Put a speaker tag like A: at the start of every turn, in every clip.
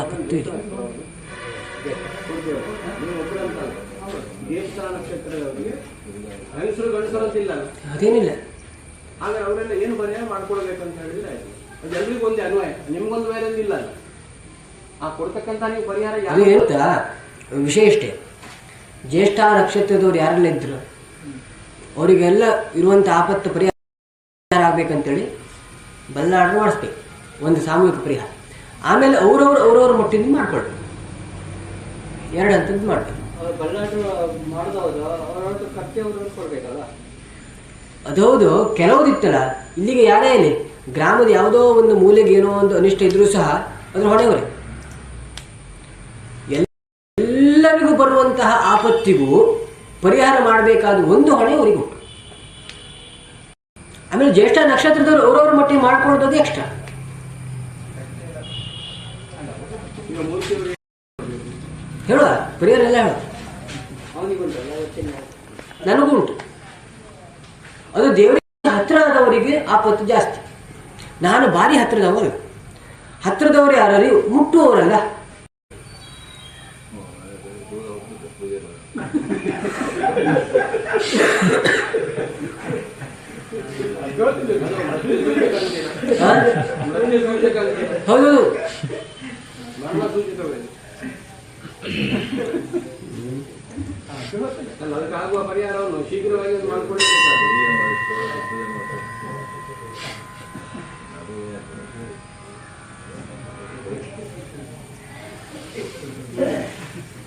A: ಆಪತ್ತು ಅದೇನಿಲ್ಲ.
B: ಆದ್ರೆ ಅವರೆಲ್ಲ ಏನು ಪರಿಹಾರ ಮಾಡ್ಕೊಳ್ಬೇಕು ಅಂತ ಹೇಳಿದ್ರೆ ಅದು ಎಲ್ರಿಗೂ ಒಂದೇ ಅನ್ವಯ. ನಿಮ್ಗೊಂದು ಬೇರೆ ಇಲ್ಲ ಆ ಕೊಡ್ತಕ್ಕಂಥ ನೀವು ಪರಿಹಾರ ಯಾರು
A: ಹೇಳ್ತಾ ವಿಷಯ ಇಷ್ಟೇ. ಜ್ಯೇಷ್ಠ ನಕ್ಷತ್ರದವ್ರು ಯಾರೆಲ್ಲ ಇದ್ರು ಅವರಿಗೆಲ್ಲ ಇರುವಂಥ ಆಪತ್ತು ಪರಿಹಾರ ಆಗ್ಬೇಕಂತೇಳಿ ಬಲ್ಲಾಟ ಮಾಡಿಸ್ಬೇಕು. ಒಂದು ಸಾಮೂಹಿಕ ಪರಿಹಾರ. ಆಮೇಲೆ ಅವ್ರವ್ರ ಅವ್ರವ್ರ ಮಟ್ಟಿಂದ ಮಾಡ್ಕೊಳ್ಬೇಕು ಎರಡು ಹಂತದ್ದು ಮಾಡ್ಬೇಕು ಅದೌದು ಕೆಲವುದಿತ್ತಲ್ಲ ಇಲ್ಲಿಗೆ ಯಾರೇ ಇಲ್ಲಿ ಗ್ರಾಮದ ಯಾವುದೋ ಒಂದು ಮೂಲೆಗೆ ಏನೋ ಒಂದು ಅನಿಷ್ಟ ಇದ್ರೂ ಸಹ ಅದ್ರ ಹೊಣೆಯವರೇ ಎಲ್ಲರಿಗೂ ಬರುವಂತಹ ಆಪತ್ತಿಗೂ ಪರಿಹಾರ ಮಾಡಬೇಕಾದ ಒಂದು ಹೊಣೆ ಅವರಿಗೂ. ಆಮೇಲೆ ಜ್ಯೇಷ್ಠ ನಕ್ಷತ್ರದವರು ಅವ್ರವ್ರ ಮಟ್ಟಿಗೆ ಮಾಡ್ಕೊಳ್ಳೋದು ಎಕ್ಸ್ಟ್ರಾ. ಹೇಳುವ ಪ್ರಿಯರೆಲ್ಲ ಎಲ್ಲ ನನಗೂ ಉಂಟು. ಅದು ದೇವರಿಗೆ ಹತ್ರ ಆದವರಿಗೆ ಆಪತ್ತು ಜಾಸ್ತಿ. ನಾನು ಭಾರಿ ಹತ್ತಿರದವರು ಹತ್ತಿರದವರು ಯಾರು? ಮುಟ್ಟುವವರಲ್ಲ. ಹೌದು.
B: ಅದಕ್ಕಾಗುವ ಪರಿಹಾರವನ್ನು ಶೀಘ್ರವಾಗಿ ಮಾಡ್ಕೊಳ್ಬೇಕಾದ್ರೆ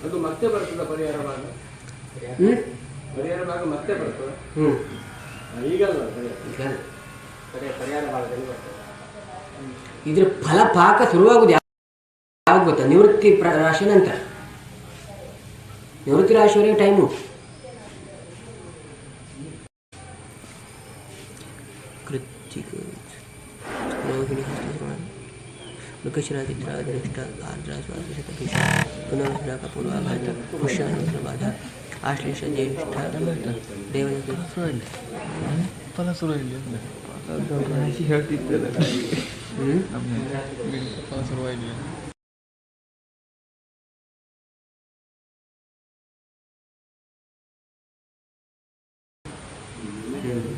B: ಅದು ಮತ್ತೆ ಬರ್ತದ ಪರಿಹಾರ ಭಾಗ ಪರಿಹಾರ ಭಾಗ ಮತ್ತೆ ಬರ್ತದ ಈಗಲ್ಲ ಪರಿಹಾರ ಭಾಗದಲ್ಲಿ ಬರ್ತದೆ
A: ಇದ್ರ ಫಲಪಾಕ ಶುರುವಾಗುದು ಯಾವ- ಯಾವಾಗ ಗೊತ್ತಾ? ನಿವೃತ್ತಿ ರಾಶಿ ನಂತರ. ನಿವೃತ್ತಿ ರಾಶಿವರೆಗೆ ಟೈಮು ಪುನರ್ಷಾಕ ಪೂರ್ವಾಘಾತ ಪುಷ್ಯಾನಂತರ ಬಾಧ. ಆಶ್ಲೇಷ ಜ್ಯೇಷ್ಠ ದೇವದ
C: ಫಲ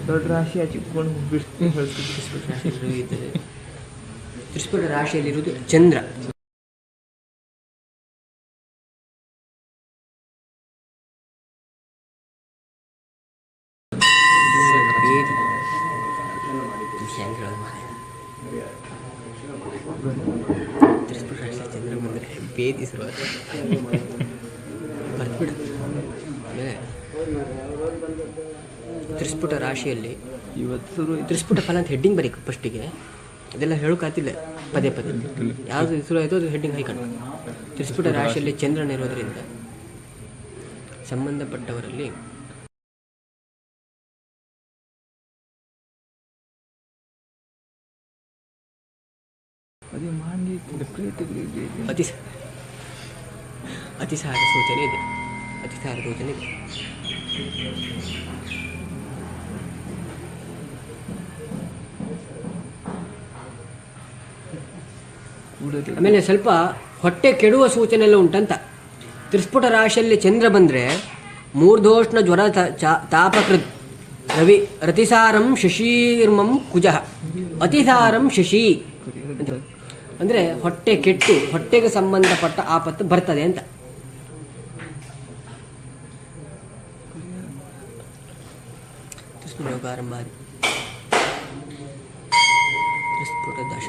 C: ದೊಡ್ಡ ರಾಶಿ ಹಚ್ಚಿಕೊಂಡು ಬಿಟ್ಟು ಹೇಳ್ತಿದ್ದೆ
A: ತ್ರಿಸ್ಫುಟ ರಾಶಿಯಲ್ಲಿರುವುದು ಚಂದ್ರ. ತ್ರಿಸ್ಫುಟ ರಾಶಿ ಚಂದ್ರ ಬಂದರೆ ಭೇದಿಸುವ ಬರ್ದ್ಬಿಡು ಆಮೇಲೆ ತ್ರಿಸ್ಫುಟ ರಾಶಿಯಲ್ಲಿ
C: ಇವತ್ತು ತ್ರಿಸ್ಪುಟ
A: ತ್ರಿಸ್ಫುಟ ಫಲ ಅಂತ ಹೆಡ್ಡಿಂಗ್ ಬರೀಕು ಫಸ್ಟಿಗೆ ಅದೆಲ್ಲ ಹೇಳೋಕ್ಕಾತಿಲ್ಲ ಪದೇ ಪದೇ. ಯಾವುದು ಶುರು ಆಯಿತು ಅದು ಹೆಡ್ಡಿಂಗ್ ಹೈಕಂಡ್ ತ್ರಿಸ್ಫುಟ ರಾಶಿಯಲ್ಲಿ ಚಂದ್ರನ ಇರೋದ್ರಿಂದ ಸಂಬಂಧಪಟ್ಟವರಲ್ಲಿ ಅತಿ ಅತಿಸಾರ ಸೂಚನೆ ಇದೆ. ಅತಿಸಾರ ಸೂಚನೆ ಇದೆ. ಆಮೇಲೆ ಸ್ವಲ್ಪ ಹೊಟ್ಟೆ ಕೆಡುವ ಸೂಚನೆ ಎಲ್ಲ ಉಂಟಂತ. ತ್ರಿಸ್ಫುಟ ರಾಶಿಯಲ್ಲಿ ಚಂದ್ರ ಬಂದರೆ ಮೂರ್ಧೋಷ್ಣ ಜ್ವರ ತಾಪಕೃತ್ ರವಿ, ರತಿಸಾರಂ ಶಶೀರ್ಮಂ ಕುಜಃ. ಅತಿಸಾರಂ ಶಶಿ ಅಂದರೆ ಹೊಟ್ಟೆ ಕೆಟ್ಟು, ಹೊಟ್ಟೆಗೆ ಸಂಬಂಧಪಟ್ಟ ಆಪತ್ತು ಬರ್ತದೆ ಅಂತ. ಆದಿ. ತ್ರಿಸ್ಫುಟ ದಶ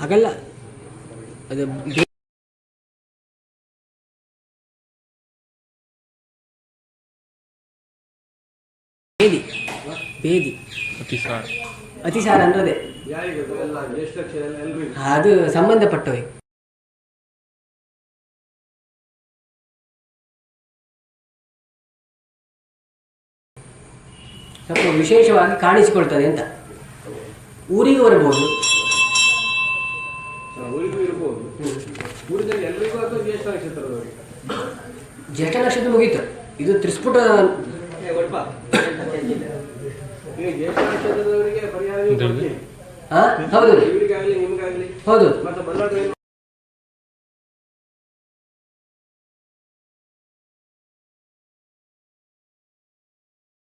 A: ಹಾಗಲ್ಲ. ಅದು ಬೇದಿ. ಬೇದಿ.
C: ಅತಿಸಾರ
A: ಅತಿಸಾರ ಅನ್ನೋದೇ.
B: ಅದೇ
A: ಸಂಬಂಧಪಟ್ಟವೆ. ಸ್ವಲ್ಪ ವಿಶೇಷವಾಗಿ ಕಾಣಿಸಿಕೊಳ್ತದೆ ಅಂತ. ಊರಿಗೆ ಬರಬಹುದು
B: ಜ್ಯೇಷ್ಠ
A: ನಕ್ಷತ್ರ ಮುಗೀತು. ಇದು ತ್ರಿಸ್ಫುಟ
B: ಈಗ ಜ್ಯೇಷ್ಠ ನಕ್ಷತ್ರದವರಿಗೆ ಪರಿಹಾರ ನೀವು ಕೊಡ್ತೀರಿ.
A: ಹಾ ಹೌದು. ಹೌದು.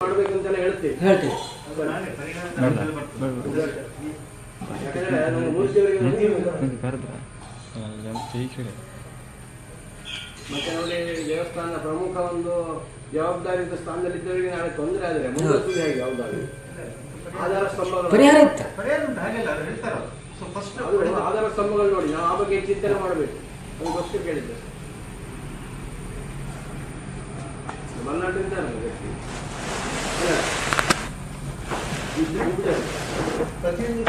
B: ಹೇಳ್ತೀವಿ
A: ಹೇಳ್ತೀನಿ.
B: ಯಾಕಂದ್ರೆ ಮೂರ್ತಿಯವರಿಗೆ ಮತ್ತೆ ನೋಡಿ ದೇವಸ್ಥಾನದ ಪ್ರಮುಖ ಒಂದು ಸ್ಥಾನದಲ್ಲಿ ಇದ್ದವರಿಗೆ ನಾಳೆ ತೊಂದರೆ ಆದರೆ ಮುಂದೆ ಹೇಗೆ ಜವಾಬ್ದಾರಿ? ಆಧಾರ ಸ್ತಂಭಗಳು
A: ಪರಿಹಾರ ಇತ್ತು?
B: ಅದು ಆಧಾರ ಸ್ತಂಭಗಳು ನೋಡಿ ನಾವು ಆ ಬಗ್ಗೆ ಚಿಂತನೆ ಮಾಡಬೇಕು. ಅದಕ್ಕೋಸ್ಕರ ಕೇಳಿದ್ದೆ ಮಲ್ನಾಡಿಂದ ಪ್ರತಿಯೊಂದು.